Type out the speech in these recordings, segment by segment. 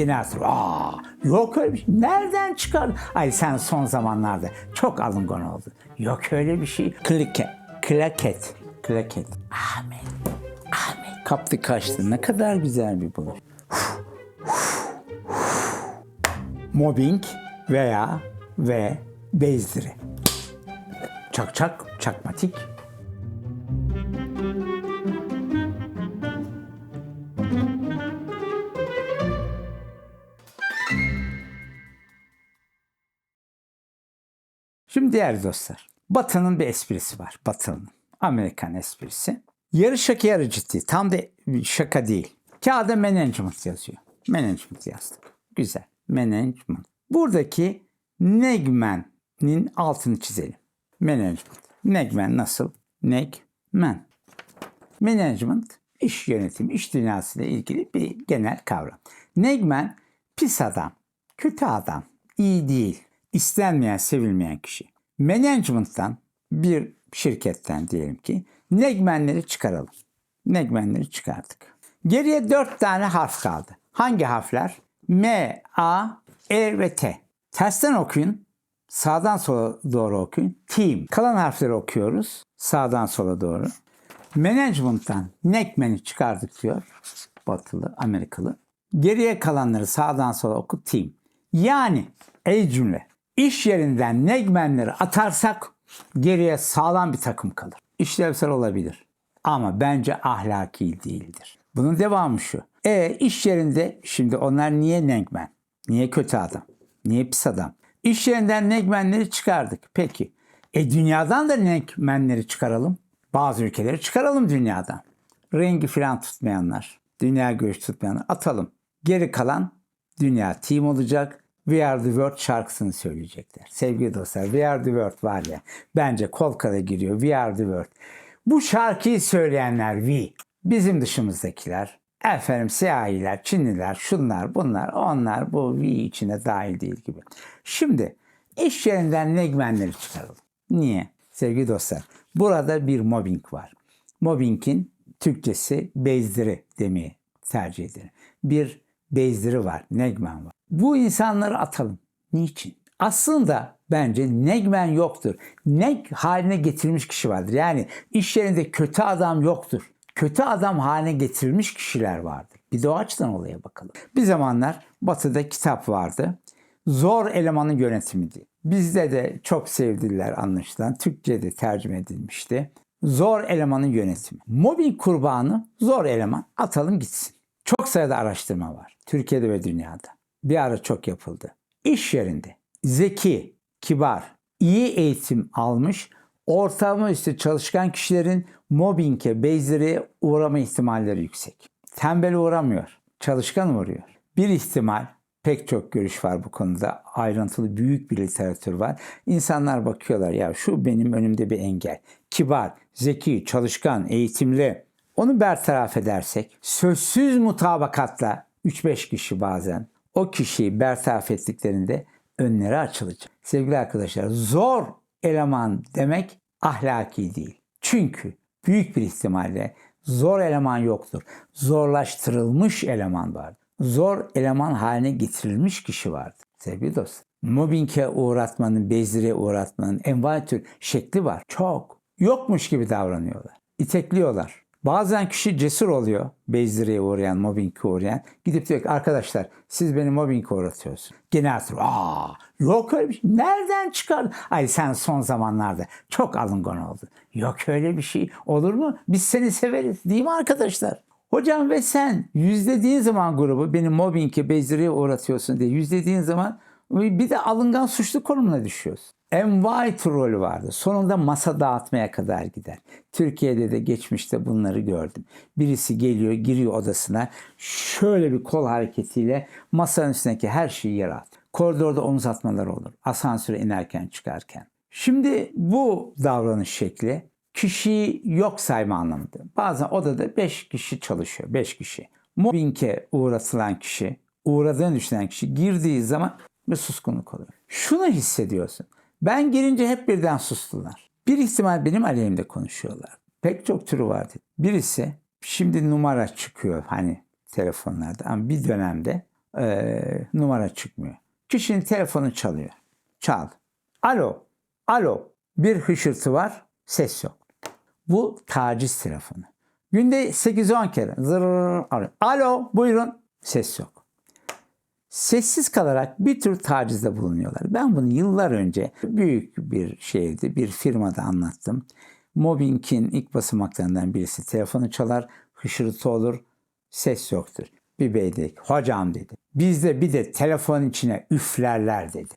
Genel hatırı. Aa, yok öyle bir şey. Nereden çıkardın? Ay sen son zamanlarda çok alıngan oldun. Yok öyle bir şey. Klaket. Klaket. Klaket. Ahmet. Ahmet. Kaptı kaçtı. Ne kadar güzel bir buluş. Mobbing veya ve bezdiri. Çak çak, çakmatik. Şimdi değerli dostlar, Batı'nın bir esprisi var. Batı'nın. Amerikan esprisi. Yarı şaka yarı ciddi. Tam da şaka değil. Kağıda management yazıyor. Management yazdık. Güzel. Management. Buradaki negmen'in altını çizelim. Management. Negmen nasıl? Negmen. Management, iş yönetimi, iş dünyasıyla ilgili bir genel kavram. Negmen, pis adam, kötü adam, iyi değil, istenmeyen, sevilmeyen kişi. Management'tan bir şirketten diyelim ki negmenleri çıkaralım. Negmenleri çıkardık. Geriye dört tane harf kaldı. Hangi harfler? M, A, E ve T. Tersten okuyun. Sağdan sola doğru okuyun. Team. Kalan harfleri okuyoruz. Sağdan sola doğru. Management'tan Neckman'i çıkardık diyor. Batılı, Amerikalı. Geriye kalanları sağdan sola oku team. Yani ey cümle. İş yerinden Neckman'leri atarsak geriye sağlam bir takım kalır. İşlevsel olabilir. Ama bence ahlaki değildir. Bunun devamı şu. E iş yerinde şimdi onlar niye Neckman? Niye kötü adam? Niye pis adam? İş yerinden Neckman'leri çıkardık. Peki. E dünyadan da Neckman'leri çıkaralım. Bazı ülkeleri çıkaralım dünyadan. Rengi filan tutmayanlar, dünya görüş tutmayanlar atalım. Geri kalan dünya team olacak. We are the world şarkısını söyleyecekler. Sevgili dostlar We are the world var ya bence Kolka'da giriyor We are the world. Bu şarkıyı söyleyenler we. Bizim dışımızdakiler efendim siyahiler, Çinliler, şunlar, bunlar, onlar bu we içine dahil değil gibi. Şimdi iş yerinden negmenleri çıkaralım. Niye? Sevgili dostlar burada bir mobbing var. Mobbingin Türkçesi bezdiri demeyi tercih edilir. Bir bezdiri var, negmen var. Bu insanları atalım. Niçin? Aslında bence negmen yoktur. Neg haline getirilmiş kişi vardır. Yani iş yerinde kötü adam yoktur. Kötü adam haline getirilmiş kişiler vardır. Bir açıdan olaya bakalım. Bir zamanlar Batı'da kitap vardı. Zor elemanın yönetimiydi. Bizde de çok sevdiler anlaşılan. Türkçe'de tercüme edilmişti. Zor elemanın yönetimi. Mobbing kurbanı zor eleman atalım gitsin. Çok sayıda araştırma var. Türkiye'de ve dünyada. Bir ara çok yapıldı. İş yerinde zeki, kibar, iyi eğitim almış, ortalama üstü çalışkan kişilerin mobbinge, bezdiriye uğrama ihtimalleri yüksek. Tembel uğramıyor, çalışkan uğruyor. Bir ihtimal pek çok görüş var bu konuda. Ayrıntılı büyük bir literatür var. İnsanlar bakıyorlar ya şu benim önümde bir engel. Kibar, zeki, çalışkan, eğitimli. Onu bertaraf edersek sözsüz mutabakatla 3-5 kişi bazen o kişiyi bertaraf ettiklerinde önleri açılacak. Sevgili arkadaşlar zor eleman demek ahlaki değil. Çünkü büyük bir ihtimalle zor eleman yoktur. Zorlaştırılmış eleman vardır. Zor eleman haline getirilmiş kişi vardır. Sevgili dostlar. Mobbinge uğratmanın, bezdiriye uğratmanın envai tür şekli var. Çok. Yokmuş gibi davranıyorlar. İtekliyorlar. Bazen kişi cesur oluyor. Bezdiriye uğrayan, mobbinge uğrayan. Gidip diyor ki arkadaşlar siz beni mobbinge uğratıyorsunuz. Genel hatır. Aa yok öyle bir şey. Nereden çıkardın? Ay sen son zamanlarda çok alıngan oldun. Yok öyle bir şey. Olur mu? Biz seni severiz. Değil mi arkadaşlar? Hocam ve sen yüzlediğin zaman grubu beni mobbinge, bezdiriye uğratıyorsun diye yüzlediğin zaman bir de alıngan suçlu konumuna düşüyorsun. Envai rolü vardı. Sonunda masa dağıtmaya kadar gider. Türkiye'de de geçmişte bunları gördüm. Birisi geliyor, giriyor odasına. Şöyle bir kol hareketiyle masanın üstündeki her şeyi yere at. Koridorda omuz atmalar olur. Asansöre inerken çıkarken. Şimdi bu davranış şekli kişiyi yok sayma anlamında. Bazen odada 5 kişi çalışıyor. 5 kişi. Mobbinge uğratılan kişi, uğradığını düşünen kişi girdiği zaman bir suskunluk oluyor. Şunu hissediyorsun. Ben girince hep birden sustular. Bir ihtimal benim aleyhimde konuşuyorlar. Pek çok türü vardı. Birisi şimdi numara çıkıyor hani telefonlarda ama bir dönemde Ee, numara çıkmıyor. Kişinin telefonu çalıyor. Çaldı. Alo. Alo. Bir hışırtı var. Ses yok. Bu taciz telefonu. Günde 8-10 kere zırr arıyor. Alo buyurun. Ses yok. Sessiz kalarak bir tür tacizde bulunuyorlar. Ben bunu yıllar önce büyük bir şeydi, bir firmada anlattım. Mobbing'in ilk basamaklarından birisi telefonu çalar, hışırtı olur, ses yoktur. Bir bey dedi hocam dedi, bizde bir de telefonun içine üflerler dedi.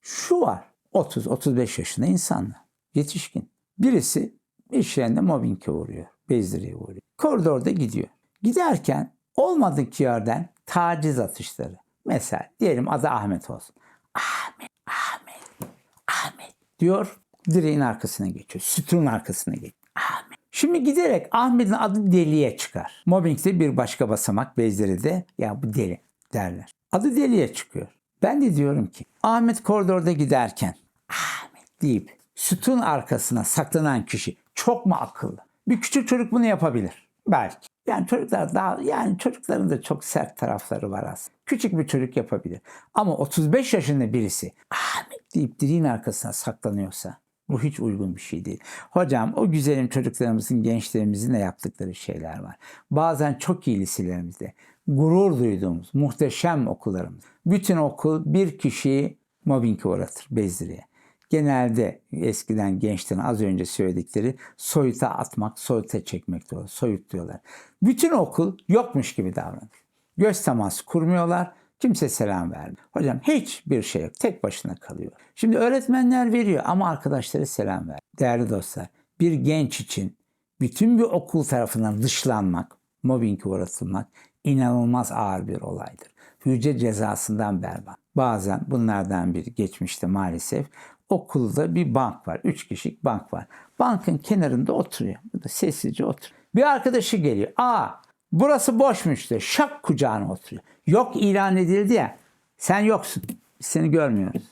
Şu var, 30-35 yaşında insanlar, yetişkin. Birisi iş yerinde mobbinge uğruyor, bezdiriye uğruyor. Koridorda gidiyor. Giderken olmadık yerden taciz atışları. Mesela diyelim adı Ahmet olsun. Ahmet, Ahmet, Ahmet diyor. Direğin arkasına geçiyor. Sütunun arkasına geçiyor. Ahmet. Şimdi giderek Ahmet'in adı deliye çıkar. Mobbingde bir başka basamak bezleri ya bu deli derler. Adı deliye çıkıyor. Ben de diyorum ki Ahmet koridorda giderken Ahmet deyip sütun arkasına saklanan kişi çok mu akıllı? Bir küçük çocuk bunu yapabilir. Belki. Yani çocuklar daha yani çocukların da çok sert tarafları var aslında. Küçük bir çocuk yapabilir. Ama 35 yaşında birisi Ahmet deyip direğin arkasına saklanıyorsa bu hiç uygun bir şey değil. Hocam o güzelim çocuklarımızın, gençlerimizin de yaptıkları şeyler var. Bazen çok iyi liselerimizde gurur duyduğumuz muhteşem okullarımız. Bütün okul bir kişiyi mobbinge uğratır, bezdiriye. Genelde eskiden gençlerin az önce söyledikleri soyuta atmak, soyuta çekmek diyorlar. Soyut diyorlar. Bütün okul yokmuş gibi davranır. Göz teması kurmuyorlar. Kimse selam vermiyor. Hocam hiçbir şey yok. Tek başına kalıyor. Şimdi öğretmenler veriyor ama arkadaşları selam ver. Değerli dostlar, bir genç için bütün bir okul tarafından dışlanmak, mobbinge uğratılmak inanılmaz ağır bir olaydır. Hücre cezasından berbat. Bazen bunlardan biri geçmişte maalesef okulda bir bank var. Üç kişilik bank var. Bankın kenarında oturuyor. Burada sessizce oturuyor. Bir arkadaşı geliyor. Aa burası boşmuş diyor. Şak kucağına oturuyor. Yok ilan edildi ya. Sen yoksun. Biz seni görmüyoruz.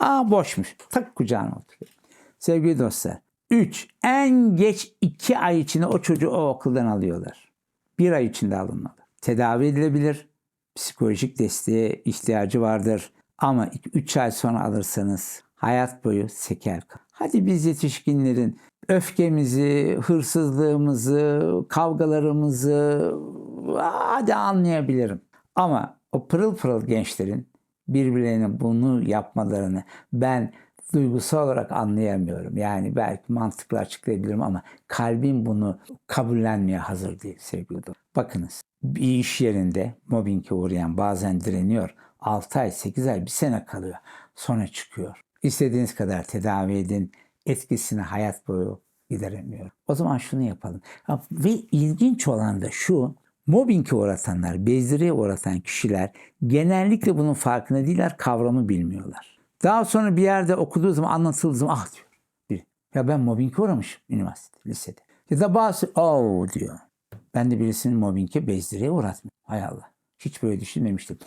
Aa boşmuş. Tak kucağına oturuyor. Sevgili dostlar. Üç, en geç iki ay içinde o çocuğu o okuldan alıyorlar. Bir ay içinde alınmalı. Tedavi edilebilir. Psikolojik desteğe ihtiyacı vardır. Ama 3 ay sonra alırsanız hayat boyu seker. Hadi biz yetişkinlerin öfkemizi, hırsızlığımızı, kavgalarımızı hadi anlayabilirim. Ama o pırıl pırıl gençlerin birbirlerine bunu yapmalarını ben duygusal olarak anlayamıyorum. Yani belki mantıklı açıklayabilirim ama kalbim bunu kabullenmeye hazır değil sevgili dostum. Bakınız bir iş yerinde mobbinge uğrayan bazen direniyor. 6 ay, 8 ay, bir sene kalıyor. Sonra çıkıyor. İstediğiniz kadar tedavi edin. Etkisini hayat boyu gideremiyor. O zaman şunu yapalım. Ve ilginç olan da şu. Mobbinge uğratanlar, bezdiriye uğratan kişiler genellikle bunun farkında değiller, kavramı bilmiyorlar. Daha sonra bir yerde okuduğu zaman anlatıldığı zaman ah diyor. Bir, ya ben mobbinge uğramışım üniversitede, lisede. Ya da bazı oh diyor. Ben de birisinin mobbinge bezdiriye uğratmış. Hay Allah. Hiç böyle düşünmemiştim.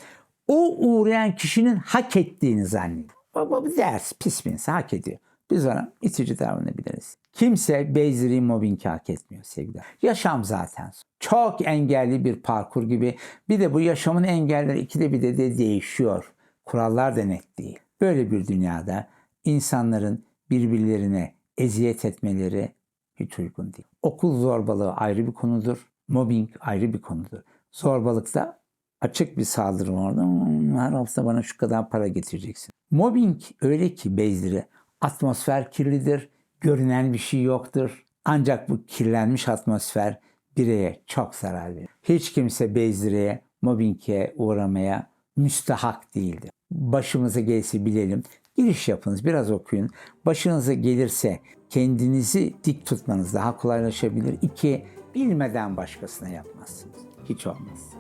O uğrayan kişinin hak ettiğini zannediyor. Baba bu ders pis bir insan hak ediyor. Biz ona itici davranabiliriz. Kimse bezdiri mobbingi hak etmiyor sevgiler. Yaşam zaten çok engelli bir parkur gibi. Bir de bu yaşamın engelleri ikide bir de, de değişiyor. Kurallar da net değil. Böyle bir dünyada insanların birbirlerine eziyet etmeleri hiç uygun değil. Okul zorbalığı ayrı bir konudur. Mobbing ayrı bir konudur. Zorbalıkta açık bir saldırı orada. "Hmm, Her hafta bana şu kadar para getireceksin. Mobbing öyle ki bezdiri. Atmosfer kirlidir. Görünen bir şey yoktur. Ancak bu kirlenmiş atmosfer bireye çok zarar verir. Hiç kimse bezdiriye, mobbinge uğramaya müstahak değildir. Başımıza gelse bilelim. Giriş yapınız, biraz okuyun. Başınıza gelirse kendinizi dik tutmanız daha kolaylaşabilir. İki, bilmeden başkasına yapmazsınız. Hiç olmaz.